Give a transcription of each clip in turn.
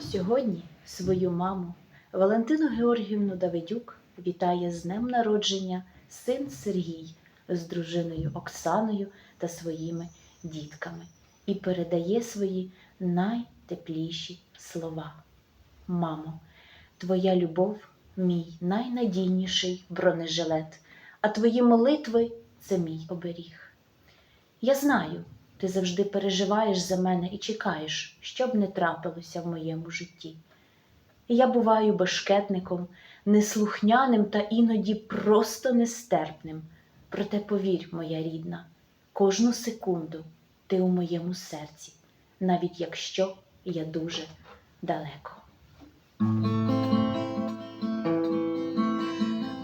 Сьогодні свою маму Валентину Георгіївну Давидюк вітає з днем народження син Сергій з дружиною Оксаною та своїми дітками і передає свої найтепліші слова. Мамо, твоя любов мій найнадійніший бронежилет, а твої молитви це мій оберіг. Я знаю, ти завжди переживаєш за мене і чекаєш, що б не трапилося в моєму житті. Я буваю бешкетником, неслухняним та іноді просто нестерпним. Проте повір, моя рідна, кожну секунду ти у моєму серці, навіть якщо я дуже далеко.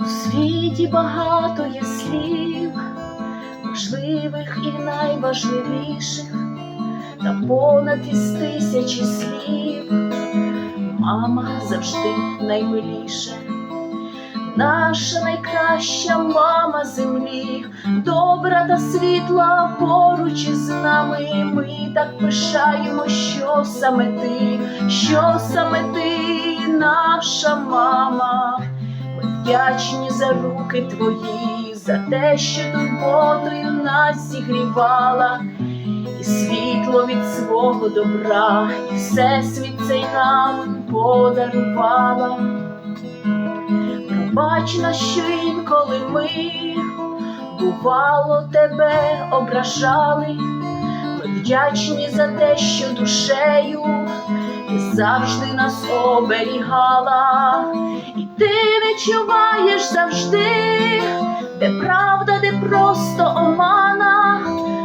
У світі багато є слів, важливих і найважливіших, та понад із тисячі слів, мама завжди наймиліша, наша найкраща мама землі, добра та світла поруч із нами. Ми так пишаємо, що саме ти, що саме ти, наша мама. Вдячні за руки твої, за те, що турботою нас зігрівала, і світло від свого добра, і всесвіт цей нам подарувала. Пробач нас, що інколи ми, бувало, тебе ображали. Ми вдячні за те, що душею ти завжди нас оберігала, і ти відчуваєш завжди, просто омана,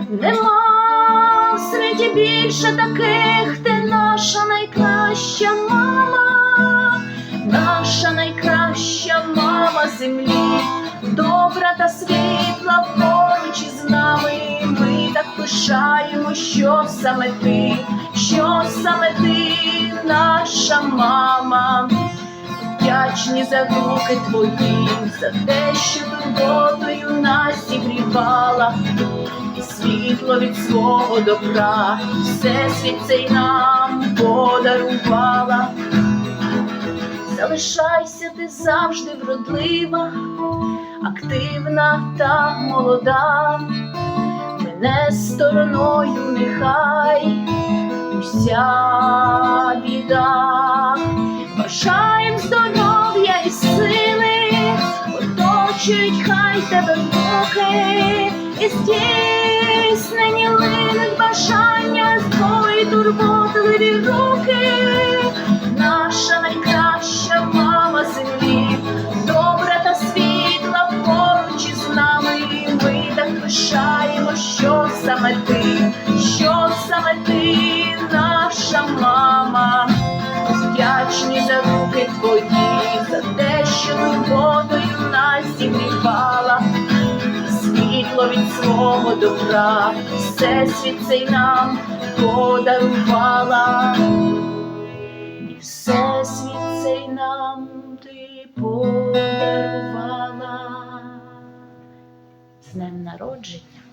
нема в світі більше таких, ти наша найкраща мама, наша найкраща мама землі, добра та світла поруч із нами. Ми так пишаємо, що саме ти, що саме ти, наша мама. Вдячні за руки твої, за те, що турботою нас зігрівала, світло від свого добра, і всесвіт цей нам подарувала. Залишайся ти завжди вродлива, активна та молода, мене стороною нехай уся біда, бажаєм тебе руки, і здійснені линуть бажання з твої турботливі руки, наша найкраща мама землі, добра та світла поруч із нами. Ми так пишаємо, що саме ти, що саме ти, наша мама. Вдячні за руки твої, за те, що турботою нас зігрівала, свого добра, всесвіт цей нам подарувала, і всесвіт цей нам ти подарувала. З днем народження!